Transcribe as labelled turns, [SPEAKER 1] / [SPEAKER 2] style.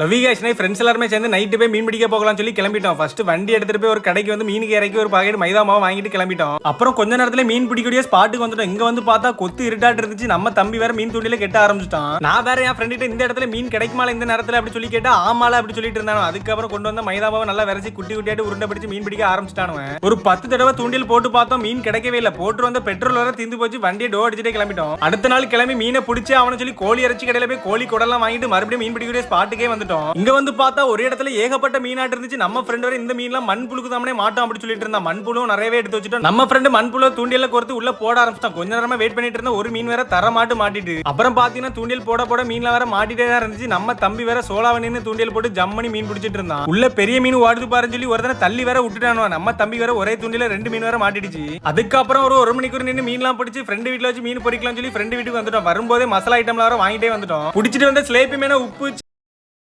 [SPEAKER 1] லவி friends எல்லாருமே சேர்ந்து night போய் மீன் பிடிக்க போகலாம்னு சொல்லி கிளம்பிட்டோம். ஃபர்ஸ்ட் வண்டி எடுத்துட்டு போய் ஒரு கடைக்கு வந்து மீனுக்கு இறக்கி ஒரு பாக்கெட் மைதா மாவு வாங்கிட்டு கிளம்பிட்டோம். அப்புறம் கொஞ்ச நேரத்துல மீன் பிடிக்கக்கூடிய ஸ்பாட்டுக்கு வந்துட்டோம். இங்க வந்து பார்த்தா கொத்து இருட்டாட்டு இருந்துச்சு. நம்ம தம்பி வேற மீன் தூண்டில கெட்ட ஆரம்பிச்சிட்டான். நான் வேற என் ஃப்ரெண்ட் இந்த இடத்துல மீன் கிடைக்குமால இந்த நேரத்துல அப்படி சொல்லி கேட்டா ஆமால அப்படி சொல்லிட்டு இருந்தானோ. அதுக்கப்புறம் கொண்டு வந்த மைதா மாவை நல்லா விரைச்சி குட்டி குட்டியாட்டு உருண்டை பிடிச்சு மீன் பிடிக்க ஆரம்பிச்சிட்டானுவன் ஒரு பத்து தடவை தூண்டில் போட்டு பார்த்தோம். மீன் கிடைக்கவே இல்லை. போட்டு வந்த பெட்ரோல் வர தீந்து போச்சு. வண்டியை டோ அடிச்சுட்டே கிளம்பிட்டோம். அடுத்த நாள் கிளம்பி மீனை பிடிச்சி அவனை சொல்லி கோழி இறைச்சி கடையில போய் கோழி குடலாம் வாங்கிட்டு மறுபடியும் மீன் பிடிக்கக்கூடிய ஸ்பாட்டுக்கே வந்து வந்துட்டோம். இங்க வந்து பார்த்தா ஒரு இடத்துல ஏகப்பட்ட மீனாட்டு இருந்துச்சு. நம்ம ஃப்ரெண்ட் வரை இந்த மீன்லாம் மண் புழுக்கு தாமனே மாட்டோம் அப்படி சொல்லிட்டு இருந்தா மண் புழுவும் நிறையவே எடுத்து வச்சுட்டோம். நம்ம ஃப்ரெண்டு மண் புழு தூண்டியல கோர்த்து உள்ள போட ஆரம்பிச்சிட்டான். கொஞ்ச நேரமா வெயிட் பண்ணிட்டு இருந்த ஒரு மீன் வேற தர மாட்டு மாட்டிட்டு. அப்புறம் பாத்தீங்கன்னா தூண்டியல் போட போட மீன்ல வேற மாட்டிட்டே தான் இருந்துச்சு. நம்ம தம்பி வேற சோலாவணின்னு தூண்டியல் போட்டு ஜம்மனி மீன் பிடிச்சிட்டு இருந்தான். உள்ள பெரிய மீன் வாடுது பாருன்னு சொல்லி ஒருத்தனை தள்ளி வேற விட்டுட்டானுவா. நம்ம தம்பி வேற ஒரே தூண்டில ரெண்டு மீன் வேற மாட்டிடுச்சு. அதுக்கப்புறம் ஒரு ஒரு மணிக்கு நின்று மீன்லாம் பிடிச்சி ஃப்ரெண்டு வீட்டுல வச்சு மீன் பொறிக்கலாம் சொல்லி ஃப்ரெண்டு வீட்டுக்கு வந்துட்டோம். வரும்போதே மசாலா ஐட்டம்ல வேற வாங்கிட்டே வந்துட்டோம். பிடிச்சிட்டு வந்த ஸ்லேப்பி மேல உப்பு